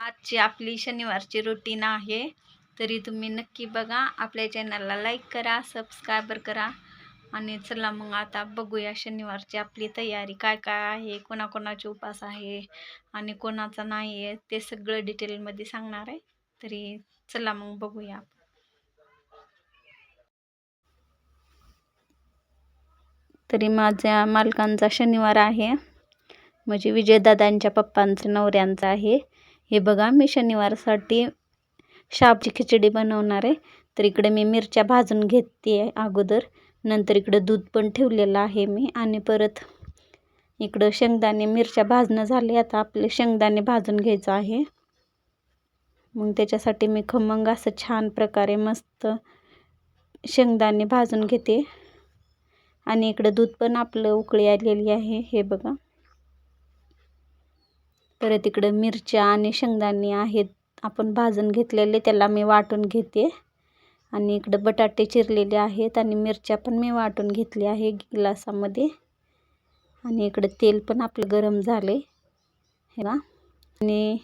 आजची आपली शनिवारची रुटीन आहे. तरी तुम्ही नक्की बघा आपल्या चॅनलला लाईक करा सबस्क्रायबर करा. आणि चला मग आता बघूया शनिवारची आपली तयारी काय काय आहे कोणाकोणाचे उपास आहे आणि कोणाचा नाही आहे ते सगळं डिटेलमध्ये सांगणार आहे. तरी चला मग बघूया. तरी माझ्या मालकांचा शनिवार आहे. म्हणजे विजयदादांच्या पप्पांचं नवऱ्यांचा आहे. हे बघा मी शनिवारसाठी शाबची खिचडी बनवणार आहे. तर इकडे मी मिरच्या भाजून घेते अगोदर. नंतर इकडं दूध पण ठेवलेलं आहे मी. आणि परत इकडं शेंगदाणे मिरच्या भाजणं झाले. आता आपले शेंगदाणे भाजून घ्यायचं आहे. मग त्याच्यासाठी मी खमंग असं छान प्रकारे मस्त शेंगदाणे भाजून घेते. आणि इकडं दूध पण आपलं उकळी आलेली आहे. हे बघा. परत इकडं मिरच्या आणि शेंगदाणे आहेत. आपण भाजून घेतलेले त्याला मी वाटून घेते. आणि इकडं बटाटे चिरलेले आहेत आणि मिरच्या पण मी वाटून घेतली आहे गिलासामध्ये. आणि इकडं तेल पण आपलं गरम झाले हे ना. आणि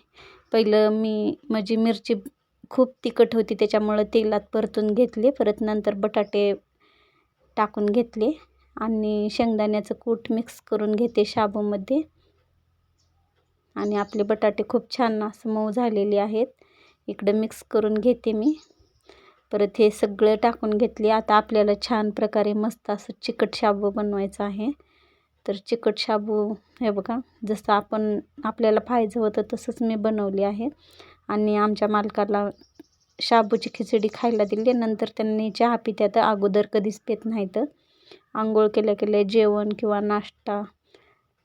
पहिलं मी माझी मिरची खूप तिखट होती त्याच्यामुळं तेलात परतून घेतले. परत नंतर बटाटे टाकून घेतले. आणि शेंगदाण्याचं कूट मिक्स करून घेते शाबूमध्ये. आणि आपले बटाटे खूप छान असं मऊ झालेले आहेत. इकडं मिक्स करून घेते मी. परत हे सगळं टाकून घेतले. आता आपल्याला छान प्रकारे मस्त असं चिकट शाबू बनवायचं आहे. तर चिकट शाबू हे बघा जसं आपण आपल्याला पाहिजे होतं तसंच मी बनवली आहे. आणि आमच्या मालकाला शाबूची खिचडी खायला दिली. नंतर त्यांनी चहा पित्यात अगोदर कधीच पित नाहीत. आंघोळ केल्या केल्या जेवण किंवा नाश्ता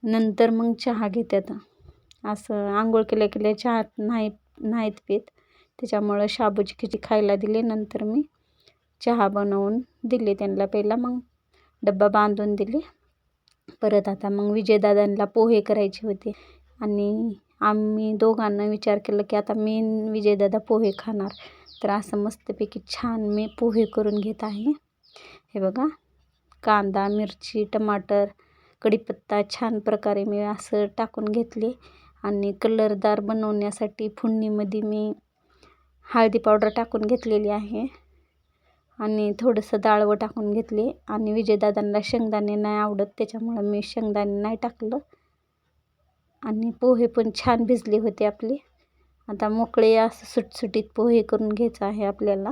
नंतर मग चहा घेतात. असं आंघोळ केल्या केल्या चहा नाही नाहीत पीत. त्याच्यामुळं शाबूची खिचडी खायला दिले. नंतर मी चहा बनवून दिले त्यांना पहिला. मग डब्बा बांधून दिली. परत आता मग विजयदादांना पोहे करायचे होते. आणि आम्ही दोघांना विचार केला की आता मी विजयदादा पोहे खाणार. तर असं मस्तपैकी छान मी पोहे करून घेत आहे. हे बघा. कांदा मिरची टमाटर कढीपत्ता छान प्रकारे मी असं टाकून घेतले. आणि कलरदार बनवण्यासाठी फोडणीमध्ये मी हळदी पावडर टाकून घेतलेली आहे. आणि थोडंसं डाळवं टाकून घेतले. आणि विजयदादांना शेंगदाणे नाही आवडत त्याच्यामुळं मी शेंगदाणे नाही टाकलं. आणि पोहे पण छान भिजले होते आपले. आता मोकळे असं सुटसुटीत पोहे करून घ्यायचं आहे आपल्याला.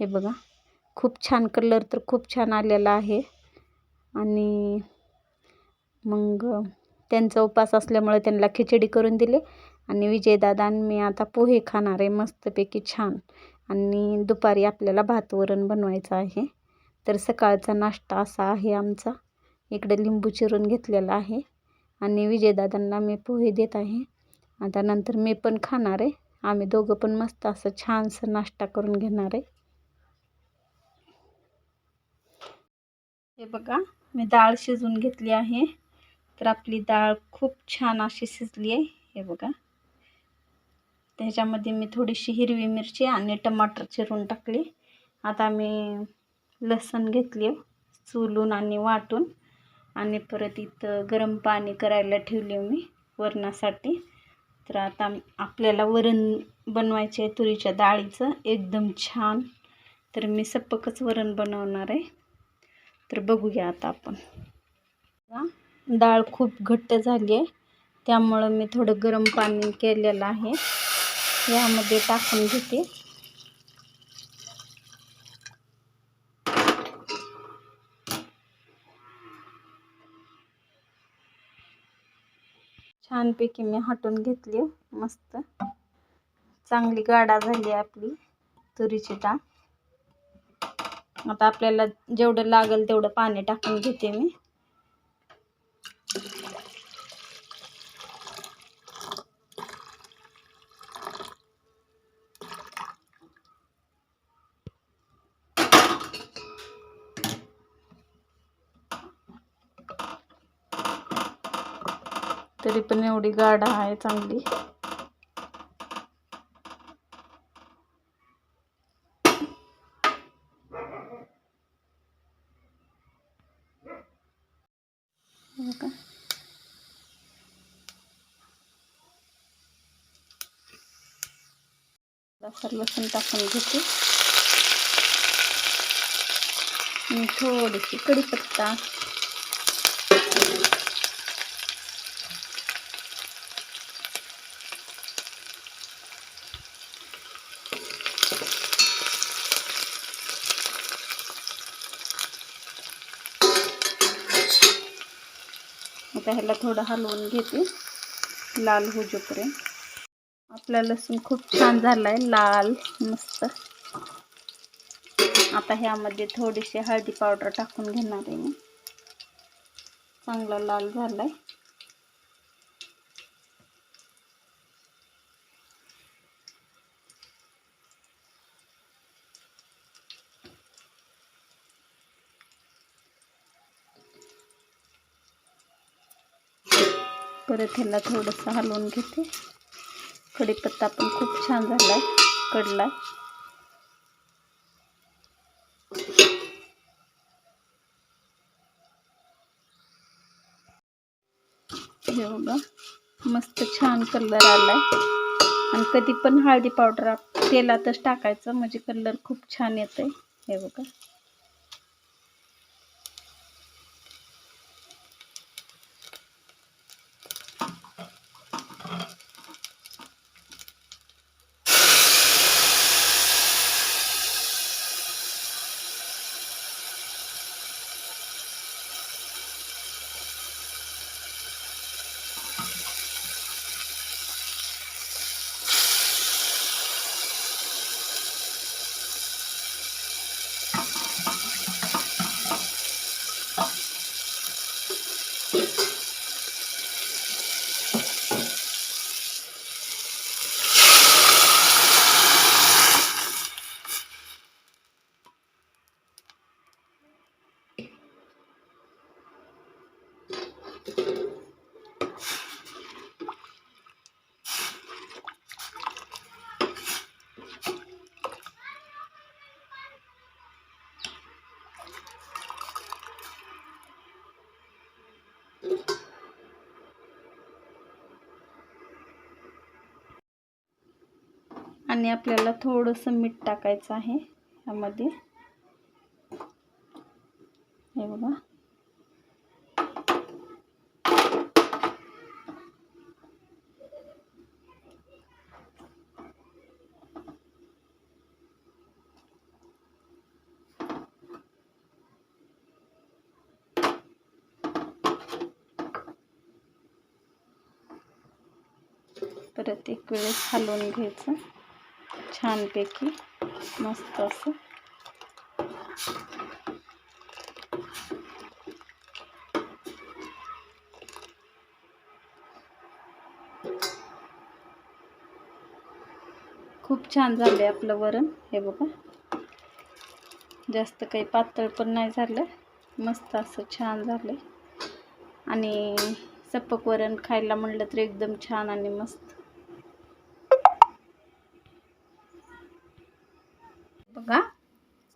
हे बघा खूप छान कलर तर खूप छान आलेला आहे. आणि मग त्यांचा उपास असल्यामुळे त्यांना खिचडी करून दिले. आणि विजयदादा मी आता पोहे खाणार आहे मस्तपैकी छान. आणि दुपारी आपल्याला भात वरण बनवायचं आहे. तर सकाळचा नाश्ता असा आहे आमचा. इकडे लिंबू चिरून घेतलेला आहे. आणि विजयदादांना मी पोहे देत आहे. आता नंतर मी पण खाणार आहे. आम्ही दोघं पण मस्त असं छानसं नाश्ता करून घेणार आहे. हे बघा मी डाळ शिजवून घेतली आहे. तर आपली डाळ खूप छान अशी शिजली आहे. हे बघा. त्याच्यामध्ये मी थोडीशी हिरवी मिरची आणि टमाटर चिरून टाकली. आता मी लसण घेतली चुलून आणि वाटून. आणि परत इथं गरम पाणी करायला ठेवले मी वरणासाठी. तर आता आपल्याला वरण बनवायचे आहे तुरीच्या डाळीचं. एकदम छान. तर मी सप्पकच वरण बनवणार आहे. तर बघूया आता आपण. डाळ खूप घट्ट झाली आहे. त्यामुळं मी थोडं गरम पाणी केलेलं आहे. यामध्ये टाकून घेते. छानपैकी मी हटून घेतली मस्त. चांगली गाडा झाली आपली तुरीची डाळ. आता आपल्याला जेवढं लागेल तेवढं पाणी टाकून घेते मी. तरी पण एवढी गाढ आहे चांगली. लसूण टाकून घेते. थोडीशी कडीपत्ता आता ह्याला थोडं हलवून घेते. लाल होजोपर्यंत आपला लसूण खूप छान झाला आहे लाल मस्त. आता ह्यामध्ये थोडीशी हळदी पावडर टाकून घेणार आहे मी. चांगला लाल झाला आहे परत ह्याला थोडंसं हलवून घेते. कढीपत्ता पण खूप छान झाला आहे कडला हे बघा मस्त छान कलर आलाय. आणि कधी पण हळदी पावडर तेलातच टाकायचं म्हणजे कलर खूप छान येतंय. हे बघा. आणि आपल्याला थोडंसं मीठ टाकायचं आहे यामध्ये. हे बघा. परत एक वेळेस हलवून घ्यायचं. छानपैकी मस्त असं. खूप छान झाले आपलं वरण. हे बघा. जास्त काही पातळ पण नाही झालं. मस्त असं छान झालं आणि सपक वरण खायला म्हणलं तर एकदम छान आणि मस्त. बघा.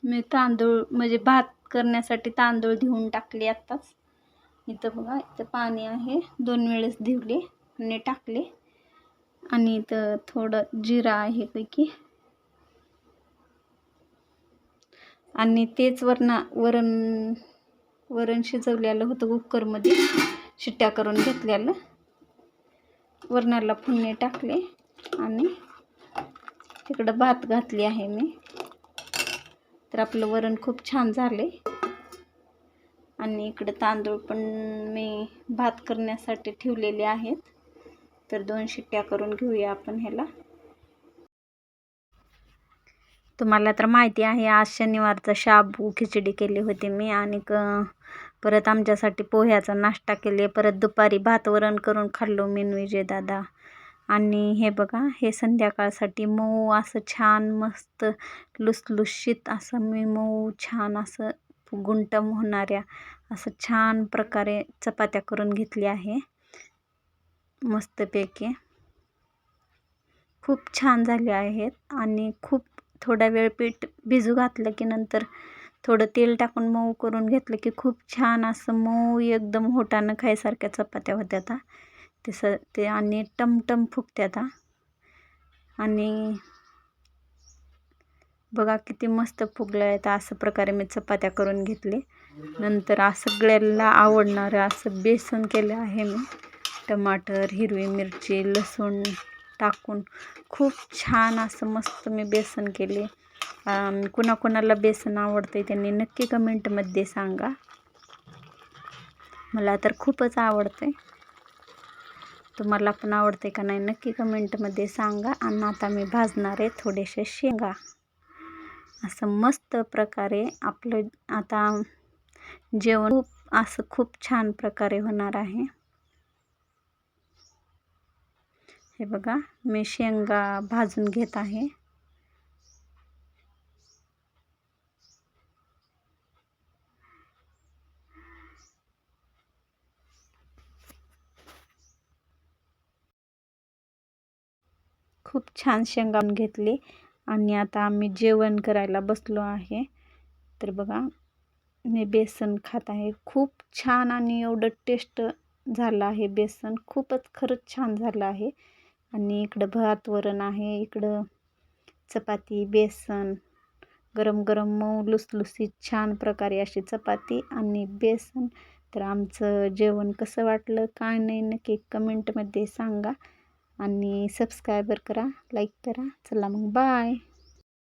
मी तांदूळ म्हणजे भात करण्यासाठी तांदूळ धुवून टाकले आत्ताच. इथं बघा इथं पाणी आहे. दोन वेळेस धुवले आणि टाकले. आणि इथं थोडं जिरा आहे पैकी. आणि तेच वरणा वरण वरण शिजवलेलं होतं कुकरमध्ये. शिट्ट्या करून घेतलेलं. वरणाला फुन्ने टाकले. आणि तिकडं भात घातली आहे मी. तर आपलं वरण खूप छान झाले आणि इकडं तांदूळ पण मी भात करण्यासाठी ठेवलेले आहेत. तर दोन शिट्ट्या करून घेऊया आपण ह्याला. तुम्हाला तर माहिती आहे आज शनिवारचा शाबू खिचडी केली होती मी आणि परत आमच्यासाठी पोह्याचा नाश्ता केले परत दुपारी भात वरण करून खाल्लो मेनविजय दादा आणि हे बघा हे संध्याकाळसाठी मऊ असं छान मस्त लुसलुशीत असं मी मऊ छान असं गुंटम होणाऱ्या असं छान प्रकारे चपात्या करून घेतली आहे. मस्तपैकी. खूप छान झाली आहेत आणि खूप थोडा वेळ पीठ भिजू घातलं की नंतर थोडं तेल टाकून मऊ करून घेतलं की खूप छान असं मऊ एकदम होटानं खायसारख्या चपात्या होत्या आता ते स ते आणि टमटम फुगत्यात आणि बघा किती मस्त फुगलं आहे तर असं प्रकारे मी चपात्या करून घेतले. नंतर सगळ्याला आवडणारं असं बेसन केलं आहे मी. टमाटर हिरवी मिरची लसूण टाकून खूप छान असं मस्त मी बेसन केले. कुणाकुणाला बेसन आवडते त्यांनी नक्की कमेंटमध्ये सांगा. मला तर खूपच आवडते तुम्हाला पण आवडते का नाही नक्की कमेंटमध्ये सांगा. आणि आता मी भाजणार आहे थोडेसे शेंगा. असं मस्त प्रकारे आपलं आता जेवण खूप असं खूप छान प्रकारे होणार आहे. हे बघा मी शेंगा भाजून घेत आहे. खूप छान शेंगावून घेतले. आणि आता आम्ही जेवण करायला बसलो आहे. तर बघा मी बेसन खात आहे. खूप छान आणि एवढं टेस्ट झालं आहे बेसन. खूपच खरंच छान झालं आहे. आणि इकडं भात वरण आहे इकडं चपाती बेसन गरम गरम मऊ लुसलुसीत छान प्रकारे अशी चपाती आणि बेसन. तर आमचं जेवण कसं वाटलं काय नाही नक्की कमेंटमध्ये सांगा. आणि सबस्क्रायबर करा लाईक करा. चला मग बाय